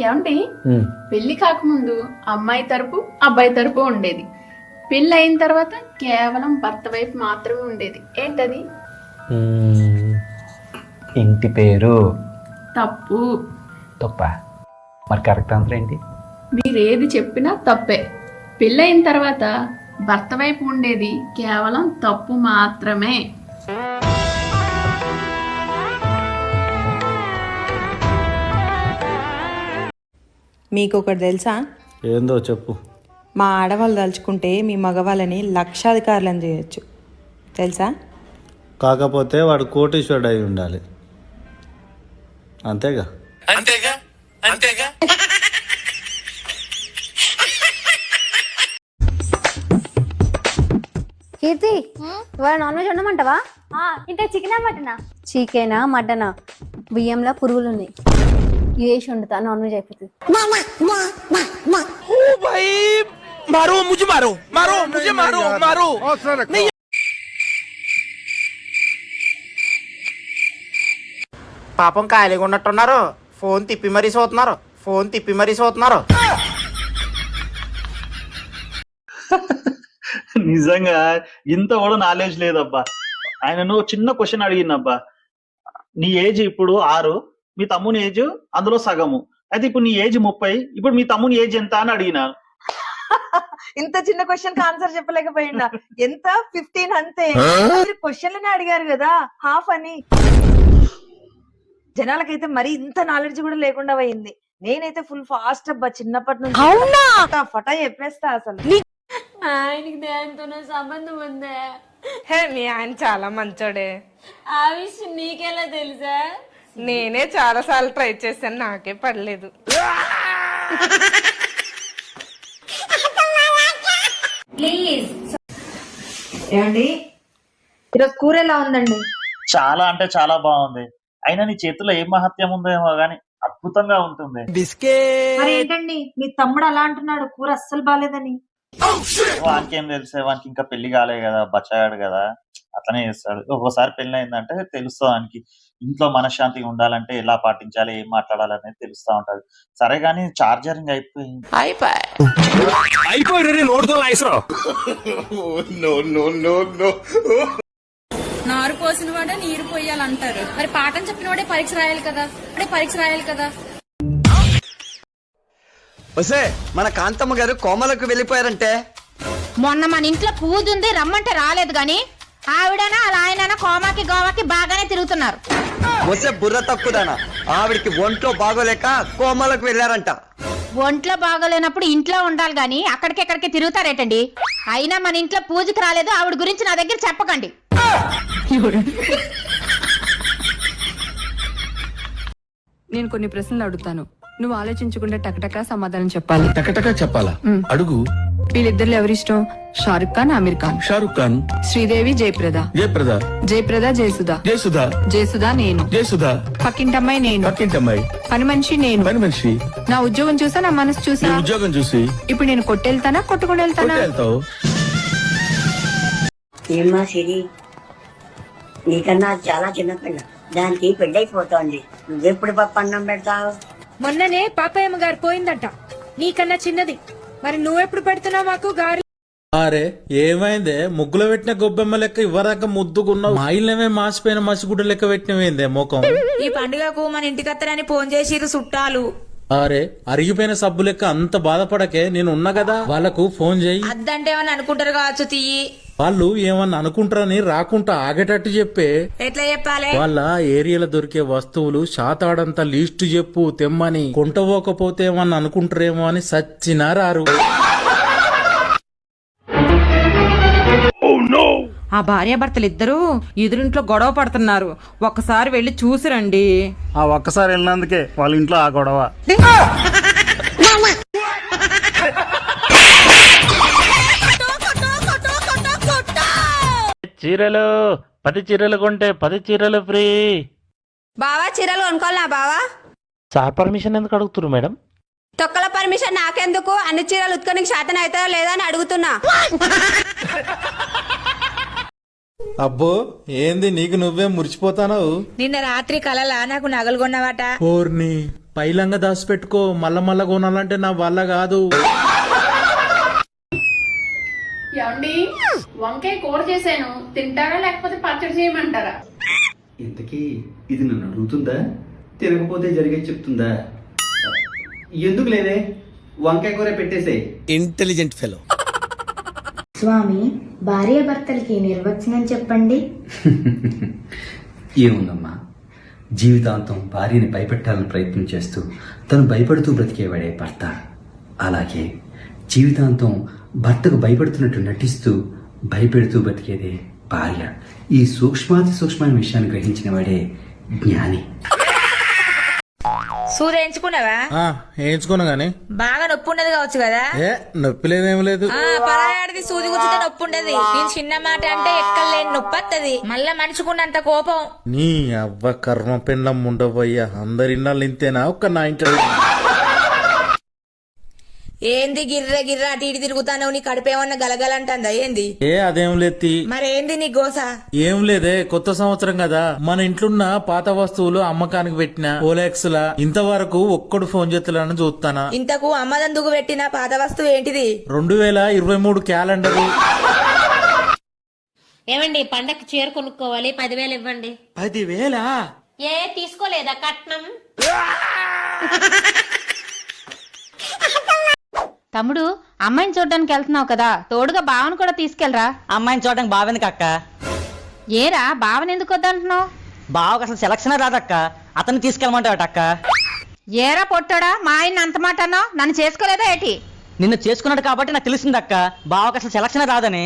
ఏమండి పెళ్ళి కాకముందు అమ్మాయి తరపు అబ్బాయి తరపు ఉండేది. పెళ్ళి అయిన తర్వాత కేవలం భర్త వైపు మాత్రమే ఉండేది. ఏంటది. ఇంటి పేరు? తప్పు. తప్ప. మరి కరెక్ట్ ఆన్సర్ ఏంటి? మీరేది చెప్పినా తప్పే. పెళ్ళయిన తర్వాత భర్త వైపు ఉండేది కేవలం తప్పు మాత్రమే. మీకు ఒకటి తెలుసా? ఏందో చెప్పు. మా ఆడవాళ్ళు తలుచుకుంటే మీ మగవాళ్ళని లక్షాధికారులను చేయొచ్చు. తెలుసా? కాకపోతే వాడు కోటీశ్వరుడు అయి ఉండాలి. అంతేగా? కీర్తి ఇవాళ నాన్ వెజ్ ఉండమంటావా ఇంకా చికెనా మటనా? చికెనా మటనా? బియ్యంలో పురుగులు ఉన్నాయి ఇది వేసి వండుతా నాన్ వెజ్ అయిపోతుంది. పాపం ఖాళీగా ఉన్నట్టున్నారు. ఫోన్ తిప్పి మరీ చూస్తున్నారు ఫోన్ తిప్పి మరీ చూస్తున్నారు నిజంగా ఇంత కూడా నాలెడ్జ్ లేదబ్బా. ఆయనను చిన్న క్వశ్చన్ అడిగినబ్బా నీ ఏజ్ ఇప్పుడు ఆరు. మీ తమ్ముని ఏజ్? అందులో సగము. అయితే ఇప్పుడు నీ ఏజ్ ముప్పై. ఇప్పుడు మీ తమ్ముని ఏజ్ ఎంత అని అడిగినాను ఇంత చిన్న క్వశ్చన్ ఆన్సర్ చెప్పలేకపోయిందా ఎంత? ఫిఫ్టీన్ అంతే. మీరు క్వశ్చన్లనే అడిగారు కదా. హాఫ్ అని. జనాలకైతే మరి ఇంత నాలెడ్జ్ కూడా లేకుండా పోయింది. నేనైతే ఫుల్ ఫాస్ట్ అబ్బా చిన్నప్పటి నుంచి ఫటా చెప్పేస్తా అసలు. ఆయనకి దానితో సంబంధం ఉందా. హే మీ ఆయన చాలా మంచోడే. ఆ విషయం నీకెలా తెలుసా? నేనే చాలా సార్లు ట్రై చేశాను నాకే పడలేదు. ఏమండి? ఈరోజు కూర ఎలా ఉందండి? చాలా అంటే చాలా బాగుంది. అయినా నీ చేతిలో ఏం మహత్యం ఉందో ఏమో గానీ అద్భుతంగా ఉంటుంది. మరి ఏంటండి? మీ తమ్ముడు అలా అంటున్నాడు కూర అస్సలు బాగాలేదని వానికి ఏం తెలిసే? వానికి ఇంకా పెళ్ళి కాలే కదా బచ్చాడు కదా. అతనే చేస్తాడు. ఒక్కోసారి పెళ్ళి అయిందంటే తెలుస్తుంది వానికి ఇంట్లో మనశ్శాంతిగా ఉండాలంటే ఎలా పాటించాలి ఏం మాట్లాడాలి అనేది తెలుస్తా ఉంటది. సరే గానీ చార్జరింగ్ అయిపోయింది నారు పోసిన వాడే నీరు పోయాలంటారు. మరి పాఠం చెప్పిన వాడే పరీక్ష రాయాలి కదా? వాడే పరీక్ష రాయాలి కదా? వసే మన కాంతమ్మ గారు కోమలకు వెళ్ళిపోయారంటే? మొన్న మన ఇంట్లో పూజ ఉంది రమ్మంటే రాలేదు గాని ఆవిడనా అలా ఆయన కోమాకి గోవాకి బాగానే తిరుగుతున్నారు. వసే బుర్ర తక్కుదానా ఆవిడికి ఒంట్లో బాగోలేక కోమలకు వెళ్ళారంట. ఒంట్లో బాగోలేనప్పుడు ఇంట్లో ఉండాలి గాని అక్కడికెక్కడికి తిరుగుతారేటండి? అయినా మన ఇంట్లో పూజకి రాలేదు ఆవిడ గురించి నా దగ్గర చెప్పకండి. నేను కొన్ని ప్రశ్నలు అడుగుతాను. నువ్వు ఆలోచించకుండా టకటకా సమాధానం చెప్పాలి. టకటకా చెప్పాలా? అడుగు. వీళ్ళిద్దరు ఎవరిష్టం? షారుఖ్ ఖాన్ ఆమీర్ ఖాన్. షారుఖ్ ఖాన్. శ్రీదేవి జయప్రద. జయప్రద. జయప్రద జయసుధ. జయసుధా. జయసుధ నేను. జయసుధా. పక్కింటమ్మాయి నేను. పక్కింటమ్మాయి. పని మనిషి నేను. పని మనిషి నా ఉద్యోగం చూసా నా మనసు చూసా? ఉద్యోగం చూసి. ఇప్పుడు నేను కొట్టెళ్తానా కొట్టుకుని వెళ్తానా? ఏమా సిరి? నీకన్నా చాలా చిన్నపిల్ల. దానికి పెళ్ళైపోతోంది. నువ్వెప్పుడు పప్పు అన్నం పెడతావు? మొన్ననే పాపయ్యమ్మ గారు పోయిందంట. నీకన్నా చిన్నది. మరి నువ్వెప్పుడు పెడుతున్నావు మాకు గారి అరే ఏమైందే? ముగ్గులో పెట్టిన గొబ్బెమ్మ లెక్క ఇవ్వరాక ముద్దుకున్నావు మా ఇల్లమే మాసిపోయిన మసిగుడ్డ లెక్క పెట్టినవేందే ముఖం? ఈ పండుగకు మన ఇంటికి అత్తరని ఫోన్ చేసిరు చుట్టాలు. అరే అరిగిపోయిన సబ్బు లెక్క అంత బాధపడకే నేను ఉన్నా కదా? వాళ్ళకు ఫోన్ చేయి. అద్దంటే ఏమని అనుకుంటారు కావచ్చు తీయి వాళ్ళు ఏమన్నా అనుకుంటారని రాకుంటా ఆగేటట్టు చెప్పే ఎట్లా చెప్పాలి? వాళ్ళ ఏరియాలో దొరికే వస్తువులు శాతాడంత లీస్ట్ చెప్పు తెమ్మని. కొంటపోకపోతే ఏమన్నా అనుకుంటారేమో అని సచ్చినా రారు. ఆ భార్యాభర్తలు ఇద్దరు ఎదురింట్లో గొడవ పడుతున్నారు. ఒక్కసారి వెళ్ళి చూసిరండి. ఆ ఒక్కసారి వెళ్ళినందుకే వాళ్ళ ఇంట్లో ఆ గొడవ. చీరలు పది చీరలు కొంటే పది చీరలు ఫ్రీ. బావా చీరలు కొనుక్కోవాలా బావా? సార్ పర్మిషన్ ఎందుకు అడుగుతున్నారు మేడం? తొక్కల పర్మిషన్ నాకెందుకు? అన్ని చీరలు ఉత్కొనికి శాతం అవుతాయో లేదా అని అడుగుతున్నా. అబ్బో ఏంది నీకు నువ్వే మురిచిపోతానవు? నిన్న రాత్రి కలలా నాకు నగలు కొన్నవాట. ఓర్ని పైలంగా దాచిపెట్టుకో మల్ల మల్ల కొనాలంటే నా వల్ల కాదు. ఏమండి? వంకాయ కూర చేశాను. తింటారా లేకపోతే పచ్చడి చేయమంటారా? ఇంతకీ ఇది నన్ను అడుగుతుందా? తినకపోతే జరిగే చెప్తుందా? ఎందుకు లేదే? వంకాయ కూర పెట్టేసే ఇంటెలిజెంట్ ఫెలో స్వామి భార్య భర్తలకి నిర్వచనం చెప్పండి. ఏముందమ్మా? జీవితాంతం భార్యని భయపెట్టాలని ప్రయత్నం చేస్తూ తను భయపడుతూ బ్రతికేవాడే భర్త. అలాగే జీవితాంతం భర్తకు భయపడుతున్నట్టు నటిస్తూ భయపెడుతూ బతికేదే భార్య. ఈ సూక్ష్మాతి సూక్ష్మమైన విషయాన్ని గ్రహించిన వాడే జ్ఞాని. సూది ఎంచుకున్నావా? ఆ వేయించుకున్నా గానీ. బాగా నొప్పి ఉండదు కావచ్చు కదా? ఏ నొప్పి లేదేం లేదు. ఆ పరాయాడిది సూది గుచ్చితే నొప్పి ఉండదు. నేను చిన్న మాట అంటే ఎక్కలేని నొప్పి వస్తుంది మళ్ళా మనుచుకున్నంత కోపం. నీ అవ్వ కర్మ పెండం ఉండబోయ్యా అందరి ఇన్నాళ్ళు ఇంతేనా? ఒక్క నా ఇంట్లో. ఏంది గిర్ర గిర్ర అటు ఇటు తిరుగుతానవు? నీ కడుపేమన్నా గలగలంటుందా? ఏంది? ఏ అదేం లేతి మరేంది నీ గోస? ఏం లేదే కొత్త సంవత్సరం కదా. మన ఇంట్లున్న పాత వస్తువులు అమ్మకానికి పెట్టిన ఓలెక్స్ లా ఇంతవరకు ఒక్కడు ఫోన్ చేతులను చూస్తానా ఇంతకు అమ్మదందుకు పెట్టిన పాత వస్తువు ఏంటిది? రెండు వేల ఇరవై మూడు క్యాలెండర్. ఏమండి పండక్కి చీర కొనుక్కోవాలి. పదివేలు ఇవ్వండి. పదివేల? ఏ తీసుకోలేదా కట్నం? తమ్ముడు అమ్మాయిని చూడడానికి వెళ్తున్నావు కదా తోడుగా బావను కూడా తీసుకెళ్ళరా? అమ్మాయిని చూడడానికి బావెందుకు అక్క? ఏరా బావని ఎందుకు వద్దంటున్నావు? బావకు అసలు సెలక్షన్ రాదక్క. అతన్ని తీసుకెళ్ళమంటావట అక్క. ఏరా పొట్టాడా మా ఆయన అంత మాట అన్నావు? నన్ను చేసుకోలేదా ఏటి? నిన్ను చేసుకున్నాడు కాబట్టి నాకు తెలిసింది అక్క. బావకు అసలు సెలక్షన్ రాదని.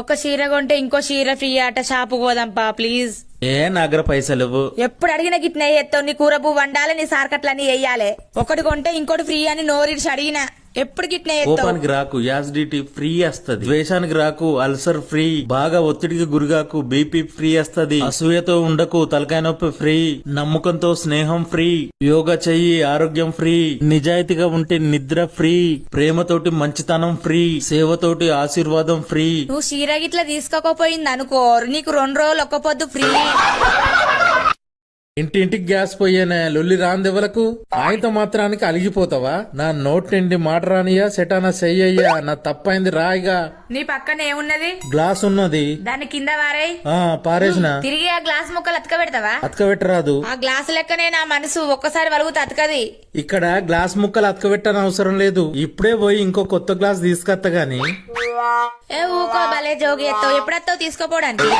ఒక చీర కొంటే ఇంకో చీర ఫ్రీ ఆట షాపు పోదాంపా ప్లీజ్. ఏ నగర పైసలు ఎప్పుడు అడిగిన గిట్నే ఎత్తావు నీ కూరపు పువ్వు వండాలి నీ సార్కట్లన్నీ వేయాలి. ఒకటి కొంటే ఇంకోటి ఫ్రీ అని నోరిడిచి అడిగినా. ఎప్పుడు కోపానికి రాకు యాసిడిటీ ఫ్రీ వస్తది. ద్వేషానికి రాకు అల్సర్ ఫ్రీ బాగా ఒత్తిడికి గురిగాకు బీపీ ఫ్రీ వస్తది. అసూయతో ఉండకు తలకాయ నొప్పి ఫ్రీ నమ్మకంతో స్నేహం ఫ్రీ యోగా చెయ్యి ఆరోగ్యం ఫ్రీ నిజాయితీగా ఉంటే నిద్ర ఫ్రీ ప్రేమతోటి మంచితనం ఫ్రీ సేవతోటి ఆశీర్వాదం ఫ్రీ. నువ్వు గిట్ల తీసుకోకపోయింది అనుకో నీకు రెండు రోజులు ఒక్క పొద్దు ఫ్రీ. ఇంటింటికి గ్యాస్ పోయేనే లొల్లి రాందెవలకు ఆయనతో మాత్రానికి అలిగిపోతావా? నా నోట్ నిండి మాట రానియా సెటానా చెయ్యయ్యా నా తప్పైంది రాయిగా. నీ పక్కన ఏమున్నది? గ్లాస్ ఉన్నది దాని కింద వారై ఆ పారేసిన. తిరిగి ఆ గ్లాస్ ముక్కలు అతక పెడతావా అతకబెట్టరాదు. ఆ గ్లాస్ లెక్కనే నా మనసు ఒక్కసారి వలుగుతూ అతకది. ఇక్కడ గ్లాస్ ముక్కలు అతకబెట్టని అవసరం లేదు. ఇప్పుడే పోయి ఇంకో కొత్త గ్లాస్ తీసుకొత్త గాని. ఏ ఊకో భలే జోగి ఎత్తావు. ఎప్పుడెత్తావు తీసుకోపోవడానికి?